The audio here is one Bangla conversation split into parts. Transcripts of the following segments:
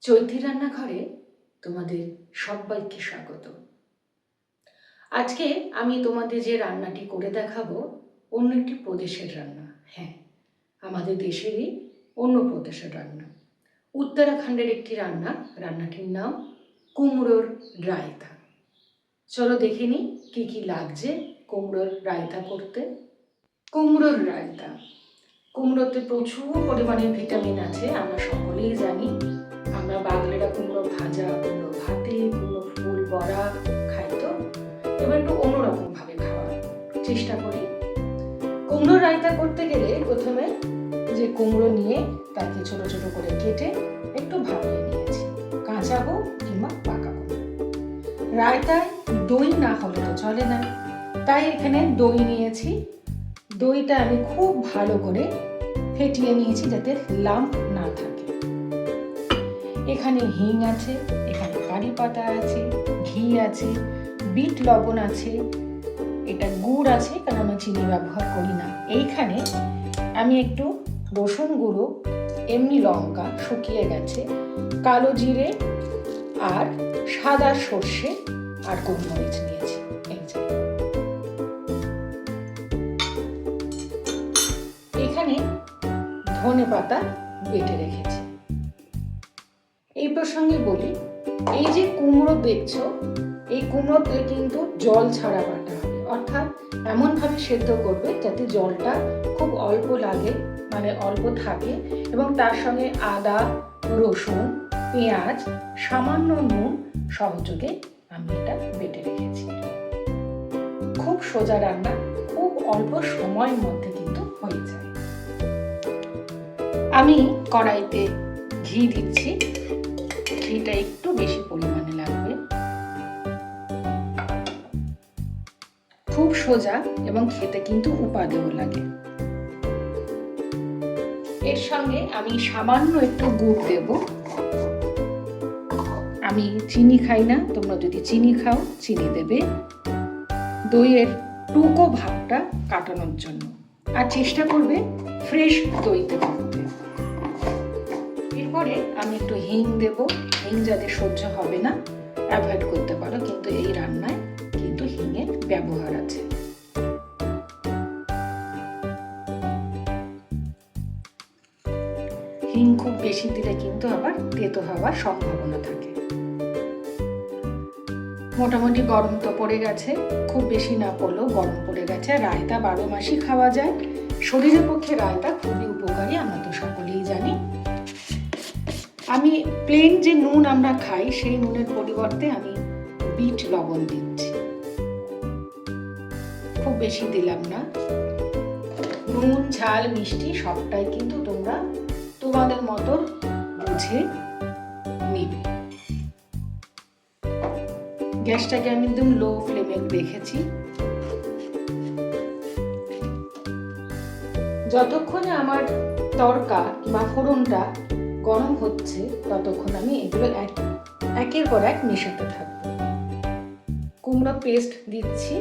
চৈতি রান্নাঘরে তোমাদের সবাইকে স্বাগত। আজকে আমি তোমাদের যে রান্নাটি করে দেখাবো, অন্য একটি প্রদেশের রান্না। হ্যাঁ আমাদের দেশেরই অন্য প্রদেশের রান্না। উত্তরাখণ্ডের একটি রান্না, রান্নাটির নাম কুমড়োর রায়তা। চলো দেখে নিই কী কী লাগছে কুমড়োর রায়তা করতে। কুমড়োর রায়তা। কুমড়োতে প্রচুর পরিমাণে ভিটামিন আছে, আমরা সকলেই জানি। আমরা বাগলেরা কুমড়ো ভাজা, কুমড়ো ভাতে, কুমড়ো ফুল, বড়া খাই তো। এবার একটু অন্যরকম ভাবে খাওয়ার চেষ্টা করি। কুমড়ো রায়তা করতে গেলে প্রথমে যে কুমড়ো নিয়ে তাকে ছোট ছোট করে কেটে একটু ভাপিয়ে নিয়েছি, কাঁচা হোক কিংবা পাকা হোক। রায়তায় দই না হলে তো চলে না। তাই এখানে দই নিয়েছি। দইটা আমি খুব ভালো করে ফেটিয়ে নিয়েছি যাতে লাম্প না এখানে হিং আছে, এখানে কারি পাতা আছে, ঘি আছে, বিট লবণ আছে, এটা গুড় আছে, কারণ আমি চিনি ব্যবহার করি না। এইখানে আমি একটু রসুন গুঁড়ো, এমনি লঙ্কা শুকিয়ে গেছে, কালো জিরে আর সাদা সর্ষে আর গোলমরিচ নিয়েছি এখানে ধনে পাতা বেটে রেখেছি। প্রসঙ্গে বলি, এই যে কুমড়ো দেখছ এই কুমড়োতে কিন্তু জল ছাড়া বাটা হবে। অর্থাৎ এমনভাবে সেদ্ধ করবে যাতে জলটা খুব অল্প লাগে মানে অল্প থাকে এবং তার সঙ্গে আদা, রসুন, পেঁয়াজ, সামান্য নুন সহযোগে আমি এটা বেটে রেখেছি। খুব সোজা রান্না, খুব অল্প সময়ের মধ্যে কিন্তু হয়ে যায়। আমি কড়াইতে ঘি দিচ্ছি। ঘিটা একটু বেশি পরিমাণে লাগবে। খুব সোজা এবং খেতে কিন্তু উপাদেয় লাগে। এর সঙ্গে আমি সামান্য একটু গুড় দেব। আমি চিনি খাই না, তোমরা যদি চিনি খাও, চিনি দেবে। দইয়ের টুকো ভাবটা কাটানোর জন্য। আর চেষ্টা করবে ফ্রেশ করতে এরপরে আমি একটু হিং দেব। হিং যাদের সহ্য হবে না অ্যাভয়েড করতে পারো। কিন্তু এই রান্নায় কিন্তু হিংয়ের ব্যবহার আছে। হিং খুব বেশি দিলে কিন্তু আবার তেতো হওয়ার সম্ভাবনা থাকে। মোটামুটি গরম তো পড়ে গেছে। খুব বেশি না পড়লেও গরম পড়ে গেছে। রায়তা বারো মাসই খাওয়া যায়। শরীরের পক্ষে রায়তা খুবই উপকারী, আমরা তো সকলেই জানি। আমি প্লেন যে নুন আমরা খাই, সেই নুনের পরিবর্তে আমি বিট লবণ দিচ্ছি। খুব বেশি দিলাম না। নুন, ঝাল, মিষ্টি সবটাই কিন্তু তোমরা তোমাদের মতো বুঝে নিবে। গ্যাসটাকে আমি একদম লো ফ্লেমে রেখেছি। যতক্ষণে আমার তরকা বা ফোড়নটা গরম হচ্ছে, ততক্ষণ আমি এগুলো এক একের পর এক মেশাতে থাকব। কুমড়ো পেস্ট দিচ্ছি।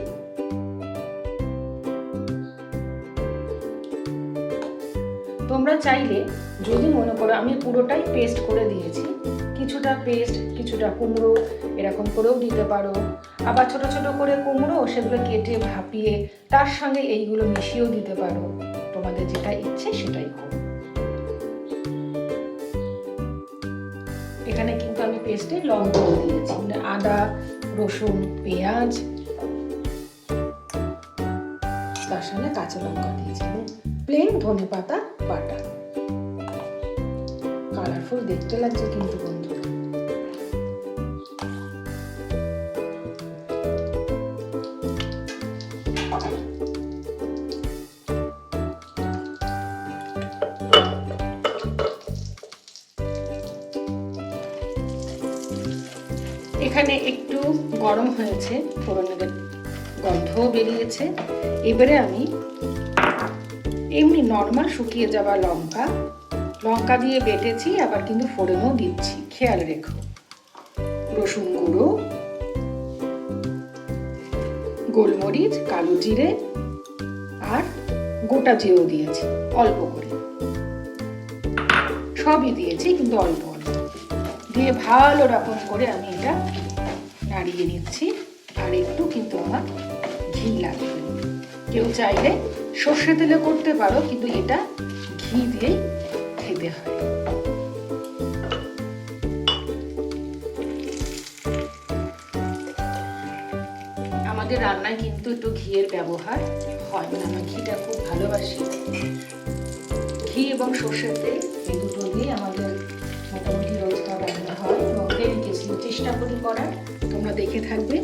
তোমরা চাইলে যদি মনে করো আমি পুরোটাই পেস্ট করে দিয়েছি, কিছুটা পেস্ট কিছুটা কুমড়ো, এরকম করেও দিতে পারো। আবার ছোট ছোট করে কুমড়ো সেগুলো কেটে ভাপিয়ে তার সঙ্গে এইগুলো মিশিয়েও দিতে পারো। তোমাদের যেটা ইচ্ছে সেটাই করো। এখানে কিন্তু আমি পেস্টে লঙ্কা দিয়েছি। আদা, রসুন, পেঁয়াজ, তার সঙ্গে কাঁচা লঙ্কা দিয়েছি প্লেন ধনে পাতা, বাটা। কালারফুল দেখতে লাগছে কিন্তু বন্ধুরা। এখানে একটু গরম হয়েছে ফোড়নের গন্ধও বেরিয়েছে। এবারে আমি এমনি নর্মাল শুকিয়ে যাওয়া লঙ্কা লঙ্কা দিয়ে বেটেছি, আবার কিন্তু ফোড়নও দিচ্ছি। খেয়াল রেখো। রসুন গুঁড়ো, গোলমরিচ, কালো জিরে, আর গোটা জিরেও দিয়েছি, অল্প করে। সবই দিয়েছি, কিন্তু অল্প অল্প। দিয়ে ভালো রকম করে আমি এটা নাড়িয়ে নিচ্ছি। আর একটু কিন্তু আমার ঘি লাগবে। কেউ চাইলে সর্ষে তেলে করতে পারো, কিন্তু এটা ঘি দিয়েই খেতে হয়। আমাদের রান্নায় কিন্তু একটু ঘিয়ের ব্যবহার হয়। মানে আমরা ঘিটা খুব ভালোবাসি। ঘি এবং সর্ষের তেল এই দুটো দিয়ে আমাদের মোটামুটি রোজকার রান্না হয় এবং চেষ্টা করি করার। তোমরা দেখে থাকবে।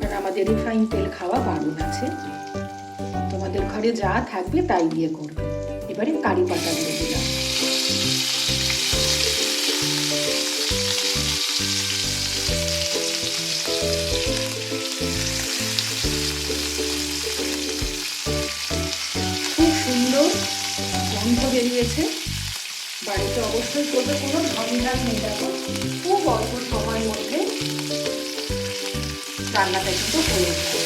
কারণ আমাদের রিফাইন তেল খাওয়া বারণ আছে। তোমাদের ঘরে যা থাকবে তাই দিয়ে করবে। এবারে কারি পাতা দিয়ে দিলাম। গন্ধ বেরিয়েছে। বাড়িতে অবশ্যই করবে, কোনো ঝঞ্ঝাট নেই দেখো। খুব অল্প সময়ের মধ্যে রান্নাটা কিন্তু হয়ে যাবে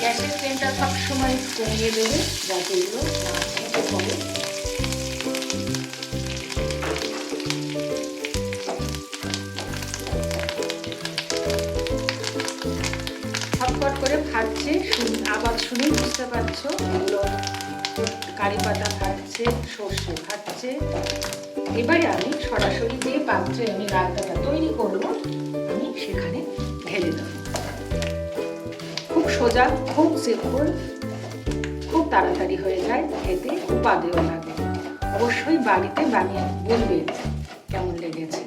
গ্যাসের ফ্লেমটা সবসময় কমিয়ে দেবে, যাতে এগুলো না হবে করে ফাটছে শুন- আওয়াজ শুনেই বুঝতে পারছ, এগুলো কারি পাতা ফাটছে সর্ষে ফাটছে এবারে আমি সরাসরি যে পাত্রে আমি রায়তাটা তৈরি করব, আমি সেখানে ঢেলে দেব। খুব সোজা, খুব সিম্পল, খুব তাড়াতাড়ি হয়ে যায়, খেতে উপাদেয় লাগে। অবশ্যই বাড়িতে বানিয়ে বলবে কেমন লেগেছে।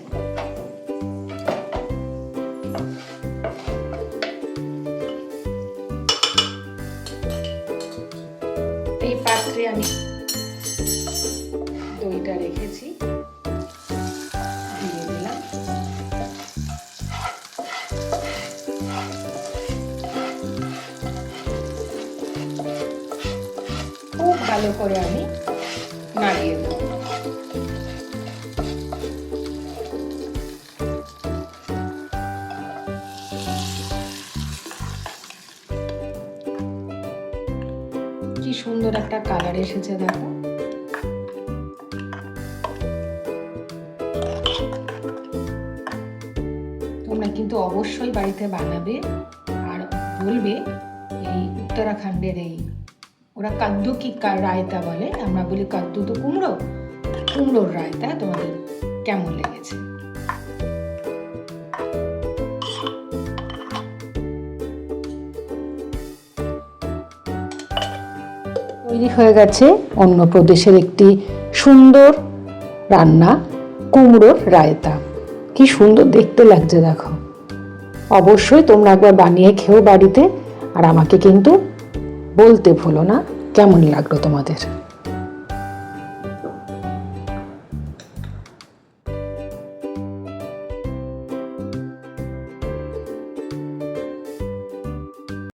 ভালো করে আমি নাড়িয়ে দেবো। কি সুন্দর একটা কালার এসেছে, দেখো। তোমরা কিন্তু অবশ্যই বাড়িতে বানাবে আর বলবে এই উত্তরাখণ্ডের এই ওরা কাদ্দু কি রায়তা বলে? আমরা বলি কাদ্দু তো কুমড়ো। কুমড়োর রায়তা তোমাদের কেমন লেগেছে? তৈরি হয়ে গেছে অন্য প্রদেশের একটি সুন্দর রান্না, কুমড়োর রায়তা। কি সুন্দর দেখতে লাগছে, দেখো। অবশ্যই তোমরা একবার বানিয়ে খেও বাড়িতে, আর আমাকে কিন্তু বলতে ভুলো না। কেমন লাগল তোমাদের?